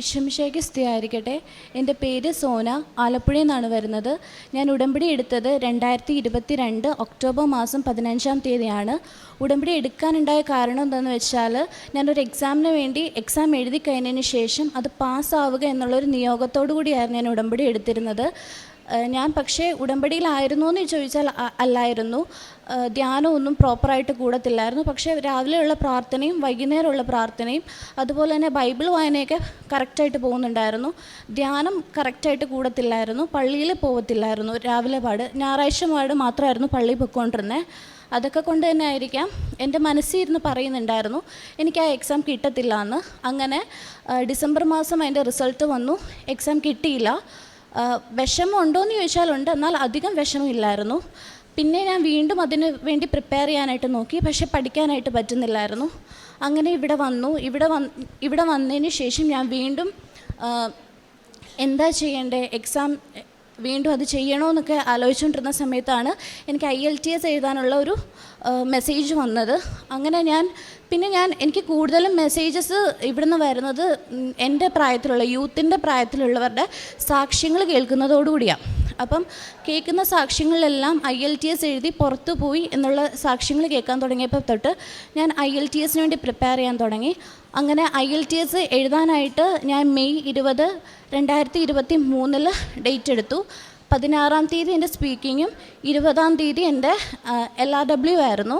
ഇഷമിഷയ്ക്ക് സ്തുതിയായിരിക്കട്ടെ. എന്റെ പേര് സോന. ആലപ്പുഴയിൽ നിന്നാണ് വരുന്നത്. ഞാൻ ഉടമ്പടി എടുത്തത് രണ്ടായിരത്തി ഇരുപത്തി രണ്ട് ഒക്ടോബർ മാസം പതിനഞ്ചാം തീയതിയാണ്. ഉടമ്പടി എടുക്കാനുണ്ടായ കാരണം എന്താണെന്ന് വെച്ചാൽ ഞാനൊരു എക്സാമിന് വേണ്ടി എക്സാം എഴുതി കഴിഞ്ഞതിന് ശേഷം അത് പാസ്സാവുക എന്നുള്ളൊരു നിയോഗത്തോടു കൂടിയായിരുന്നു ഞാൻ ഉടമ്പടി എടുത്തിരുന്നത്. ഞാൻ പക്ഷേ ഉടമ്പടിയിലായിരുന്നു എന്ന് ചോദിച്ചാൽ അല്ലായിരുന്നു. ധ്യാനമൊന്നും പ്രോപ്പറായിട്ട് കൂടത്തില്ലായിരുന്നു. പക്ഷേ രാവിലെയുള്ള പ്രാർത്ഥനയും വൈകുന്നേരമുള്ള പ്രാർത്ഥനയും അതുപോലെ തന്നെ ബൈബിൾ വായനയൊക്കെ കറക്റ്റായിട്ട് പോകുന്നുണ്ടായിരുന്നു. ധ്യാനം കറക്റ്റായിട്ട് കൂടത്തില്ലായിരുന്നു. പള്ളിയിൽ പോകത്തില്ലായിരുന്നു രാവിലെ പാട്. ഞായറാഴ്ച പാട് മാത്രമായിരുന്നു പള്ളിയിൽ പൊയ്ക്കൊണ്ടിരുന്നത് അതൊക്കെ കൊണ്ട് തന്നെ ആയിരിക്കാം. എന്റെ മനസ്സിൽ ഇരുന്ന് പറയുന്നുണ്ടായിരുന്നു എനിക്ക് ആ എക്സാം കിട്ടത്തില്ല എന്ന് അങ്ങനെ ഡിസംബർ മാസം അതിന്റെ റിസൾട്ട് വന്നു. എക്സാം കിട്ടിയില്ല. വിഷമം ഉണ്ടോ എന്ന് ചോദിച്ചാൽ ഉണ്ട്. എന്നാൽ അധികം വിഷമമില്ലായിരുന്നു. പിന്നെ ഞാൻ വീണ്ടും അതിന് വേണ്ടി പ്രിപ്പയർ ചെയ്യാനായിട്ട് നോക്കി. പക്ഷെ പഠിക്കാനായിട്ട് പറ്റുന്നില്ലായിരുന്നു. അങ്ങനെ ഇവിടെ വന്നു. ഇവിടെ വന്ന് ഇവിടെ വന്നതിന് ശേഷം ഞാൻ വീണ്ടും എന്താ ചെയ്യേണ്ടത് എക്സാം വീണ്ടും അത് ചെയ്യണമെന്നൊക്കെ ആലോചിച്ചുകൊണ്ടിരുന്ന സമയത്താണ് എനിക്ക് ഐ എൽ ടി എസ് എഴുതാനുള്ള ഒരു മെസ്സേജ് വന്നത്. അങ്ങനെ ഞാൻ പിന്നെ ഞാൻ എനിക്ക് കൂടുതലും മെസ്സേജസ് ഇവിടുന്ന് വരുന്നത് എന്റെ പ്രായത്തിലുള്ള യൂത്തിന്റെ പ്രായത്തിലുള്ളവരുടെ സാക്ഷ്യങ്ങൾ കേൾക്കുന്നതോടുകൂടിയാണ് അപ്പം കേൾക്കുന്ന സാക്ഷ്യങ്ങളിലെല്ലാം ഐ എൽ ടി എസ് എഴുതി പുറത്തു പോയി എന്നുള്ള സാക്ഷ്യങ്ങൾ കേൾക്കാൻ തുടങ്ങിയപ്പോൾ തൊട്ട് ഞാൻ ഐ എൽ ടി എസിന് വേണ്ടി പ്രിപ്പയർ ചെയ്യാൻ തുടങ്ങി. അങ്ങനെ ഐ എൽ ടി എസ് എഴുതാനായിട്ട് ഞാൻ മെയ് ഇരുപത് രണ്ടായിരത്തി ഇരുപത്തി മൂന്നിൽ ഡേറ്റ് എടുത്തു. പതിനാറാം തീയതി എന്റെ സ്പീക്കിങ്ങും ഇരുപതാം തീയതി എന്റെ എൽ ആർ ഡബ്ല്യു ആയിരുന്നു.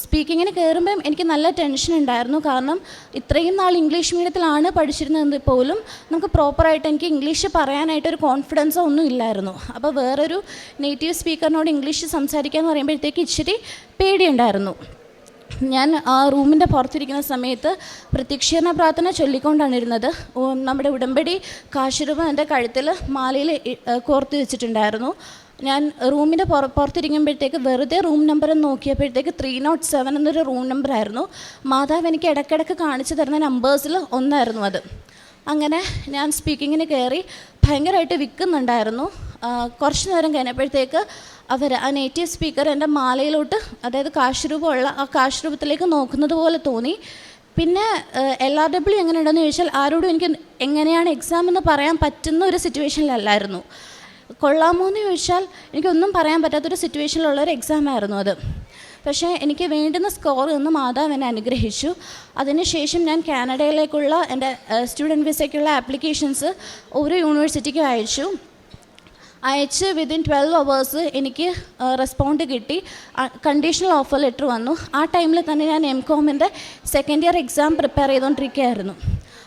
സ്പീക്കിങ്ങിന് കയറുമ്പം എനിക്ക് നല്ല ടെൻഷൻ ഉണ്ടായിരുന്നു. കാരണം ഇത്രയും നാൾ ഇംഗ്ലീഷ് മീഡിയത്തിലാണ് പഠിച്ചിരുന്നതെങ്കിൽ പോലും നമുക്ക് പ്രോപ്പറായിട്ട് എനിക്ക് ഇംഗ്ലീഷ് പറയാനായിട്ട് ഒരു കോൺഫിഡൻസോ ഒന്നും ഇല്ലായിരുന്നു. അപ്പോൾ വേറൊരു നേറ്റീവ് സ്പീക്കറിനോട് ഇംഗ്ലീഷ് സംസാരിക്കുക എന്ന് പറയുമ്പോഴത്തേക്ക് ഇച്ചിരി പേടിയുണ്ടായിരുന്നു. ഞാൻ ആ റൂമിന്റെ പുറത്തിരിക്കുന്ന സമയത്ത് പ്രത്യക്ഷീകരണ പ്രാർത്ഥന ചൊല്ലിക്കൊണ്ടാണ് ഇരുന്നത്. നമ്മുടെ ഉടമ്പടി കാശിരൂപം എന്റെ കഴുത്തിൽ മാലയിൽ കോർത്ത് വെച്ചിട്ടുണ്ടായിരുന്നു. ഞാൻ റൂമിന്റെ പുറ പുറത്തിരിക്കുമ്പോഴത്തേക്ക് വെറുതെ റൂം നമ്പർ നോക്കിയപ്പോഴത്തേക്ക് ത്രീ നോട്ട് സെവൻ എന്നൊരു റൂം നമ്പർ ആയിരുന്നു. മാതാവ് എനിക്ക് ഇടയ്ക്കിടയ്ക്ക് കാണിച്ചു തരുന്ന നമ്പേഴ്സിൽ ഒന്നായിരുന്നു അത്. അങ്ങനെ ഞാൻ സ്പീക്കിങ്ങിന് കയറി ഭയങ്കരമായിട്ട് വിൽക്കുന്നുണ്ടായിരുന്നു. കുറച്ച് നേരം കഴിഞ്ഞപ്പോഴത്തേക്ക് അവർ ആ നേറ്റീവ് സ്പീക്കർ എന്റെ മാലയിലോട്ട് അതായത് കാശുരൂപമുള്ള ആ കാശുരൂപത്തിലേക്ക് നോക്കുന്നത് പോലെ തോന്നി. പിന്നെ എൽ ആർ ഡബ്ല്യു എങ്ങനെയുണ്ടെന്ന് ചോദിച്ചാൽ ആരോടും എനിക്ക് എങ്ങനെയാണ് എക്സാം എന്ന് പറയാൻ പറ്റുന്ന ഒരു സിറ്റുവേഷനിലല്ലായിരുന്നു കൊള്ളാമോ എന്ന് ചോദിച്ചാൽ എനിക്കൊന്നും പറയാൻ പറ്റാത്തൊരു സിറ്റുവേഷനിലുള്ള ഒരു എക്സാം ആയിരുന്നു അത്. പക്ഷേ എനിക്ക് വേണ്ടുന്ന സ്കോർ ഒന്ന് മാതാവ് എന്നെ അനുഗ്രഹിച്ചു. അതിനുശേഷം ഞാൻ കാനഡയിലേക്കുള്ള എന്റെ സ്റ്റുഡന്റ് വിസയ്ക്കുള്ള ആപ്ലിക്കേഷൻസ് ഓരോ യൂണിവേഴ്സിറ്റിക്കും അയച്ചു. അയച്ച് വിതിൻ ട്വൽവ് അവേഴ്സ് എനിക്ക് റെസ്പോണ്ട് കിട്ടി. കണ്ടീഷണൽ ഓഫർ ലെറ്റർ വന്നു. ആ ടൈമിൽ തന്നെ ഞാൻ എം കോമിന്റെ സെക്കൻഡ് ഇയർ എക്സാം പ്രിപ്പയർ ചെയ്തുകൊണ്ടിരിക്കുകയായിരുന്നു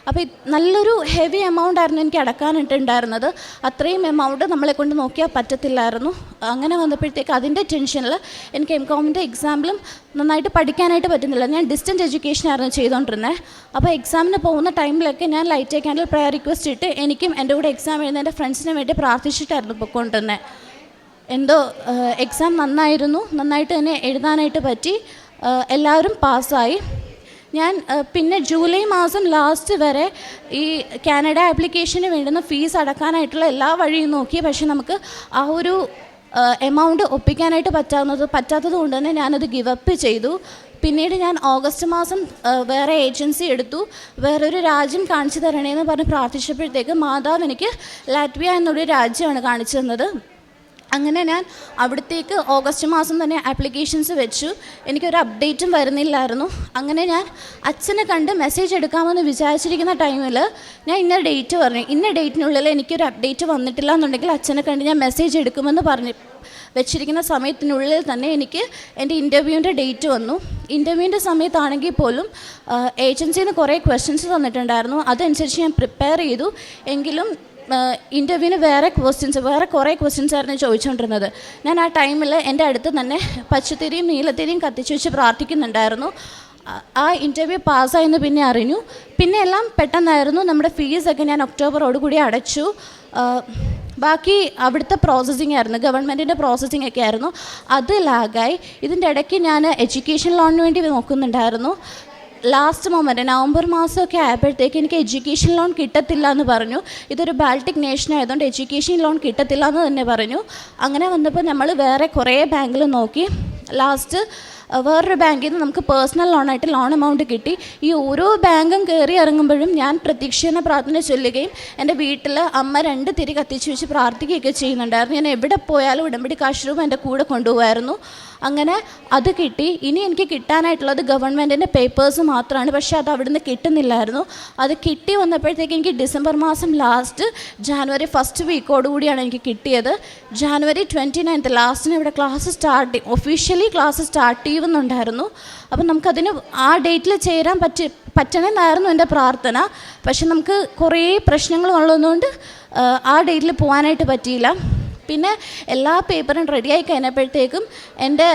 അപ്പോൾ നല്ലൊരു ഹെവി എമൗണ്ട് ആയിരുന്നു എനിക്ക് അടക്കാനിട്ടുണ്ടായിരുന്നത്. അത്രയും എമൗണ്ട് നമ്മളെ കൊണ്ട് നോക്കിയാൽ പറ്റത്തില്ലായിരുന്നു. അങ്ങനെ വന്നപ്പോഴത്തേക്ക് അതിന്റെ ടെൻഷനിൽ എനിക്ക് എം കോമിന്റെ എക്സാമ്പിളും നന്നായിട്ട് പഠിക്കാനായിട്ട് പറ്റുന്നില്ല. ഞാൻ ഡിസ്റ്റന്റ് എഡ്യൂക്കേഷൻ ആയിരുന്നു ചെയ്തുകൊണ്ടിരുന്നത് അപ്പോൾ എക്സാമിന് പോകുന്ന ടൈമിലൊക്കെ ഞാൻ ലൈറ്റ് ക്യാൻഡിൽ പ്രയർ റിക്വസ്റ്റ് ഇട്ട് എനിക്കും എന്റെ കൂടെ എക്സാം എഴുതുന്ന എന്റെ ഫ്രണ്ട്സിന് വേണ്ടി പ്രാർത്ഥിച്ചിട്ടായിരുന്നു പൊയ്ക്കൊണ്ടിരുന്നത് എന്തോ എക്സാം നന്നായിരുന്നു. നന്നായിട്ട് തന്നെ എഴുതാനായിട്ട് പറ്റി. എല്ലാവരും പാസ്സായി ഞാൻ പിന്നെ ജൂലൈ മാസം ലാസ്റ്റ് വരെ ഈ കാനഡ ആപ്ലിക്കേഷന് വേണ്ടുന്ന ഫീസ് അടക്കാനായിട്ടുള്ള എല്ലാ വഴിയും നോക്കി. പക്ഷേ നമുക്ക് ആ ഒരു എമൗണ്ട് ഒപ്പിക്കാനായിട്ട് പറ്റാവുന്നത് പറ്റാത്തത് കൊണ്ട് തന്നെ ഞാനത് ഗിവപ്പ് ചെയ്തു. പിന്നീട് ഞാൻ ഓഗസ്റ്റ് മാസം വേറെ ഏജൻസി എടുത്തു. വേറൊരു രാജ്യം കാണിച്ചു തരണേന്ന് പറഞ്ഞ് പ്രാർത്ഥിച്ചപ്പോഴത്തേക്ക് മാതാവ് എനിക്ക് ലാറ്റ്വിയ എന്നൊരു രാജ്യമാണ് കാണിച്ചു തന്നത്. അങ്ങനെ ഞാൻ അവിടത്തേക്ക് ഓഗസ്റ്റ് മാസം തന്നെ ആപ്ലിക്കേഷൻസ് വെച്ചു. എനിക്കൊരു അപ്ഡേറ്റും വരുന്നില്ലായിരുന്നു. അങ്ങനെ ഞാൻ അച്ഛനെ കണ്ട് മെസ്സേജ് എടുക്കാമെന്ന് വിചാരിച്ചിരിക്കുന്ന ടൈമിൽ ഞാൻ ഇന്ന ഡേറ്റ് പറഞ്ഞു. ഇന്ന ഡേറ്റിനുള്ളിൽ എനിക്കൊരു അപ്ഡേറ്റ് വന്നിട്ടില്ല എന്നുണ്ടെങ്കിൽ അച്ഛനെ കണ്ട് ഞാൻ മെസ്സേജ് എടുക്കുമെന്ന് പറഞ്ഞ് വെച്ചിരിക്കുന്ന സമയത്തിനുള്ളിൽ തന്നെ എനിക്ക് എന്റെ ഇന്റർവ്യൂവിന്റെ ഡേറ്റ് വന്നു. ഇന്റർവ്യൂവിന്റെ സമയത്താണെങ്കിൽ പോലും ഏജൻസിയിൽ നിന്ന് കുറേ ക്വസ്റ്റ്യൻസ് തന്നിട്ടുണ്ടായിരുന്നു അതനുസരിച്ച് ഞാൻ പ്രിപ്പയർ ചെയ്തു. എങ്കിലും ഇന്റർവ്യൂവിന് വേറെ ക്വസ്റ്റ്യൻസ് വേറെ കുറേ ക്വസ്റ്റ്യൻസ് ആയിരുന്നു ചോദിച്ചുകൊണ്ടിരുന്നത് ഞാൻ ആ ടൈമിൽ എന്റെ അടുത്ത് തന്നെ പച്ചത്തിരിയും നീലത്തിരിയും കത്തിച്ച് വെച്ച് പ്രാർത്ഥിക്കുന്നുണ്ടായിരുന്നു. ആ- ഇന്റർവ്യൂ പാസ്സായെന്ന് പിന്നെ അറിഞ്ഞു. പിന്നെ എല്ലാം പെട്ടെന്നായിരുന്നു നമ്മുടെ ഫീസൊക്കെ ഞാൻ ഒക്ടോബറോട് കൂടി അടച്ചു. ബാക്കി അവിടുത്തെ പ്രോസസ്സിംഗ് ആയിരുന്നു ഗവൺമെന്റിന്റെ പ്രോസസ്സിംഗ് ഒക്കെ ആയിരുന്നു. അത് ലാഗായി ഇതിന്റെ ഇടയ്ക്ക് ഞാൻ എഡ്യൂക്കേഷൻ ലോണിന് വേണ്ടി നോക്കുന്നുണ്ടായിരുന്നു. ലാസ്റ്റ് മൊമെന്റ് നവംബർ മാസമൊക്കെ ആയപ്പോഴത്തേക്ക് എനിക്ക് എഡ്യൂക്കേഷൻ ലോൺ കിട്ടത്തില്ല എന്ന് പറഞ്ഞു. ഇതൊരു ബാൾട്ടിക് നേഷൻ ആയതുകൊണ്ട് എഡ്യൂക്കേഷൻ ലോൺ കിട്ടത്തില്ല എന്ന് തന്നെ പറഞ്ഞു. അങ്ങനെ വന്നപ്പോൾ നമ്മൾ വേറെ കുറേ ബാങ്കിൽ നോക്കി. ലാസ്റ്റ് വേറൊരു ബാങ്കിൽ നിന്ന് നമുക്ക് പേഴ്സണൽ ലോണായിട്ട് ലോൺ എമൗണ്ട് കിട്ടി. ഈ ഓരോ ബാങ്കും കയറി ഇറങ്ങുമ്പോഴും ഞാൻ പ്രതീക്ഷേന പ്രാർത്ഥന ചൊല്ലുകയും എന്റെ വീട്ടിൽ അമ്മ രണ്ട് തിരി കത്തിച്ച് വെച്ച് പ്രാർത്ഥിക്കുകയൊക്കെ ചെയ്യുന്നുണ്ടായിരുന്നു. ഞാൻ എവിടെ പോയാലും ഉടമ്പടി കാശ് രൂപ എന്റെ കൂടെ കൊണ്ടുപോകായിരുന്നു. അങ്ങനെ അത് കിട്ടി. ഇനി എനിക്ക് കിട്ടാനായിട്ടുള്ളത് ഗവൺമെന്റിന്റെ പേപ്പേഴ്സ് മാത്രമാണ്. പക്ഷേ അത് അവിടുന്ന് കിട്ടുന്നില്ലായിരുന്നു. അത് കിട്ടി വന്നപ്പോഴത്തേക്ക് എനിക്ക് ഡിസംബർ മാസം ലാസ്റ്റ് ജാനുവരി ഫസ്റ്റ് വീക്കോടുകൂടിയാണ് എനിക്ക് കിട്ടിയത്. ജാനുവരി ട്വന്റി നയൻത്ത് ലാസ്റ്റിന് ഇവിടെ class start officially class start ചെയ്യുന്നുണ്ടായിരുന്നു അപ്പം നമുക്കതിന് ആ ഡേറ്റിൽ ചേരാൻ പറ്റി പറ്റണമെന്നായിരുന്നു എന്റെ പ്രാർത്ഥന. പക്ഷെ നമുക്ക് കുറേ പ്രശ്നങ്ങൾ ഉള്ളതുകൊണ്ട് ആ ഡേറ്റിൽ പോകാനായിട്ട് പറ്റിയില്ല. പിന്നെ എല്ലാ പേപ്പറും റെഡിയായി കഴിഞ്ഞപ്പോഴത്തേക്കും എന്റെ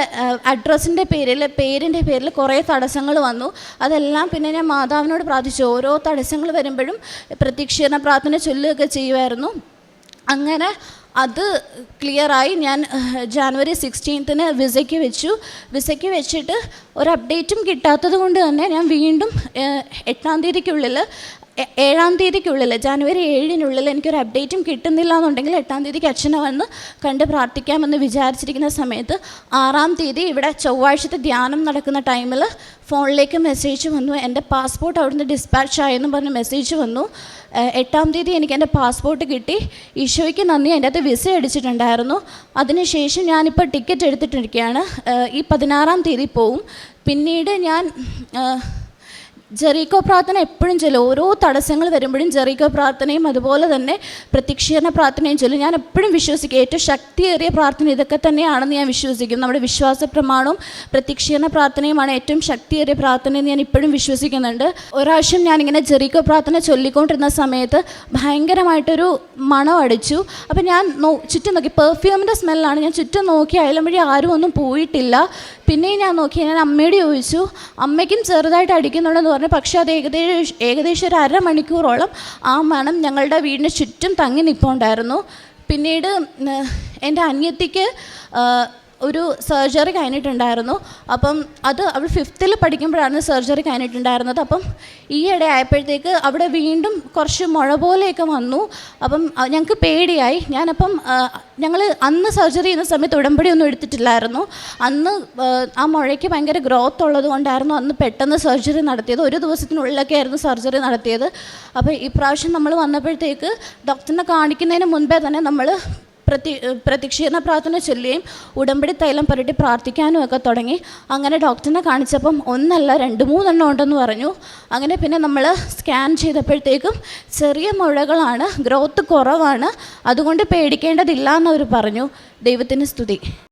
അഡ്രസ്സിന്റെ പേരിൽ പേരിന്റെ പേരിൽ കുറേ തടസ്സങ്ങൾ വന്നു. അതെല്ലാം പിന്നെ ഞാൻ മാതാവിനോട് പ്രാർത്ഥിച്ചു. ഓരോ തടസ്സങ്ങൾ വരുമ്പോഴും പ്രത്യക്ഷീകരണ പ്രാർത്ഥന ചൊല്ലുകയൊക്കെ ചെയ്യുമായിരുന്നു. അങ്ങനെ അത് ക്ലിയറായി. ഞാൻ ജാനുവരി സിക്സ്റ്റീൻത്തിന് വിസയ്ക്ക് വെച്ചു. വിസയ്ക്ക് വെച്ചിട്ട് ഒരു അപ്ഡേറ്റും കിട്ടാത്തത് കൊണ്ട് തന്നെ ഞാൻ വീണ്ടും എട്ടാം തീയതിക്കുള്ളിൽ ഏഴാം തീയതിക്കുള്ളിൽ ജാനുവരി ഏഴിനുള്ളിൽ എനിക്കൊരു അപ്ഡേറ്റും കിട്ടുന്നില്ല എന്നുണ്ടെങ്കിൽ എട്ടാം തീയതിക്ക് അച്ഛനെ വന്ന് കണ്ട് പ്രാർത്ഥിക്കാമെന്ന് വിചാരിച്ചിരിക്കുന്ന സമയത്ത് ആറാം തീയതി ഇവിടെ ചൊവ്വാഴ്ചത്തെ ധ്യാനം നടക്കുന്ന ടൈമിൽ ഫോണിലേക്ക് മെസ്സേജ് വന്നു. എന്റെ പാസ്പോർട്ട് അവിടുന്ന് ഡിസ്പാച്ച് ആയെന്ന് പറഞ്ഞ് മെസ്സേജ് വന്നു. എട്ടാം തീയതി എനിക്ക് എന്റെ പാസ്പോർട്ട് കിട്ടി. ഈശോയ്ക്ക് നന്ദി. എന്റെ അകത്ത് വിസ അടിച്ചിട്ടുണ്ടായിരുന്നു. അതിനുശേഷം ഞാനിപ്പോൾ ടിക്കറ്റ് എടുത്തിട്ടിരിക്കുകയാണ്. ഈ പതിനാറാം തീയതി പോവും. പിന്നീട് ഞാൻ ജെറീക്കോ പ്രാർത്ഥന എപ്പോഴും ചൊല്ലും ഓരോ തടസ്സങ്ങൾ വരുമ്പോഴും ജെറീക്കോ പ്രാർത്ഥനയും അതുപോലെ തന്നെ പ്രത്യക്ഷീകരണ പ്രാർത്ഥനയും ചൊല്ലും ഞാൻ എപ്പോഴും വിശ്വസിക്കും. ഏറ്റവും ശക്തിയേറിയ പ്രാർത്ഥന ഇതൊക്കെ തന്നെയാണെന്ന് ഞാൻ വിശ്വസിക്കുന്നു നമ്മുടെ വിശ്വാസ പ്രമാണവും പ്രത്യക്ഷീകരണ പ്രാർത്ഥനയുമാണ് ഏറ്റവും ശക്തിയേറിയ പ്രാർത്ഥന എന്ന് ഞാൻ ഇപ്പോഴും വിശ്വസിക്കുന്നുണ്ട്. ഒരാവശ്യം ഞാനിങ്ങനെ ജെറീക്കോ പ്രാർത്ഥന ചൊല്ലിക്കൊണ്ടിരുന്ന സമയത്ത് ഭയങ്കരമായിട്ടൊരു മണം അടിച്ചു. അപ്പം ഞാൻ നോ ചുറ്റും നോക്കി. പെർഫ്യൂമിന്റെ സ്മെല്ലാണ് ഞാൻ ചുറ്റും നോക്കി. അയലം വഴി ആരും ഒന്നും പോയിട്ടില്ല. പിന്നെയും ഞാൻ നോക്കി ഞാൻ അമ്മയോട് ചോദിച്ചു അമ്മയ്ക്കും ചെറുതായിട്ട് അടിക്കുന്നുണ്ടെന്ന് പറഞ്ഞു. പക്ഷേ അത് ഏകദേശം ഏകദേശം ഒരു അരമണിക്കൂറോളം ആ മണം ഞങ്ങളുടെ വീടിന് ചുറ്റും തങ്ങി നിൽപ്പുണ്ടായിരുന്നു പിന്നീട് എന്റെ അനിയത്തിക്ക് ഒരു സർജറി കഴിഞ്ഞിട്ടുണ്ടായിരുന്നു. അപ്പം അത് അവൾ ഫിഫ്ത്തിൽ പഠിക്കുമ്പോഴാണ് സർജറി കഴിഞ്ഞിട്ടുണ്ടായിരുന്നത്. അപ്പം ഈയിടെ ആയപ്പോഴത്തേക്ക് അവിടെ വീണ്ടും കുറച്ച് മുഴ പോലെയൊക്കെ വന്നു. അപ്പം ഞങ്ങൾക്ക് പേടിയായി. ഞാനപ്പം ഞങ്ങൾ അന്ന് സർജറി ചെയ്യുന്ന സമയത്ത് ഉടമ്പടി ഒന്നും എടുത്തിട്ടില്ലായിരുന്നു. അന്ന് ആ, മുഴയ്ക്ക് ഭയങ്കര ഗ്രോത്ത് ഉള്ളത് കൊണ്ടായിരുന്നു അന്ന് പെട്ടെന്ന് സർജറി നടത്തിയത്. ഒരു ദിവസത്തിനുള്ളിലൊക്കെ ആയിരുന്നു സർജറി നടത്തിയത്. അപ്പോൾ ഇപ്രാവശ്യം നമ്മൾ വന്നപ്പോഴത്തേക്ക് ഡോക്ടറിനെ കാണിക്കുന്നതിന് മുൻപേ തന്നെ നമ്മൾ പ്രതി പ്രതിക്ഷീണ പ്രാർത്ഥന ചൊല്ലുകയും ഉടമ്പടി തൈലം പുരട്ടി പ്രാർത്ഥിക്കാനും ഒക്കെ തുടങ്ങി. അങ്ങനെ ഡോക്ടറിനെ കാണിച്ചപ്പം ഒന്നല്ല രണ്ട് മൂന്നെണ്ണം ഉണ്ടെന്ന് പറഞ്ഞു. അങ്ങനെ പിന്നെ നമ്മൾ സ്കാൻ ചെയ്തപ്പോഴത്തേക്കും ചെറിയ മുഴകളാണ് ഗ്രോത്ത് കുറവാണ്. അതുകൊണ്ട് പേടിക്കേണ്ടതില്ല എന്നവർ പറഞ്ഞു. ദൈവത്തിന് സ്തുതി.